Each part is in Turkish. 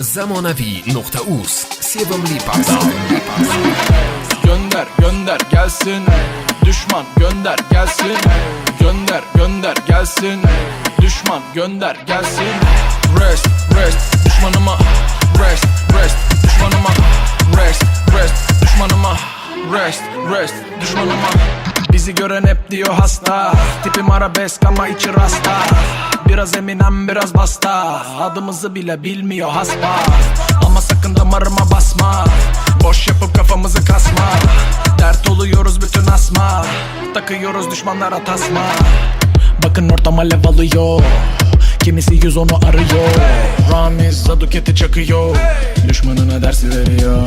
Zamonavi.us Sievom Lipas. Gönder gönder gelsin. Düşman gönder gelsin. Gönder gönder gelsin. Düşman gönder gelsin. Rest rest Rest rest düşmanıma Bizi gören hep diyor hasta. Tipim arabesk ama içi rasta. Biraz eminem biraz basta. Adımızı bile bilmiyor hasba Ama sakın damarıma basma. Boş yapıp kafamızı kasma. Dert oluyoruz bütün asma. Takıyoruz düşmanlara tasma. Bakın ortam alev alıyor. Kimisi yüz onu arıyor. Ramiz Zaduket'i çakıyor. Düşmanına dersi veriyor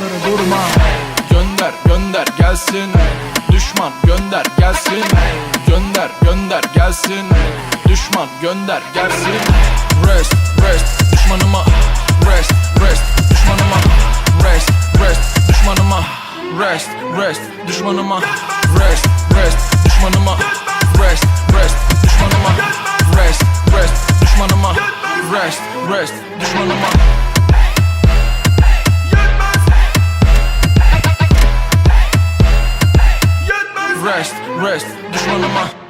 Bayrakları durma. Gönder gönder gelsin. Düşman gönder gelsin. Gönder gönder gelsin. Düşman gönder gelsin. Rest rest düşmanıma. Rest rest düşmanıma. Rest rest düşmanıma. Rest rest düşmanıma. Rest rest düşmanıma. Rest rest Rest, rest, just run my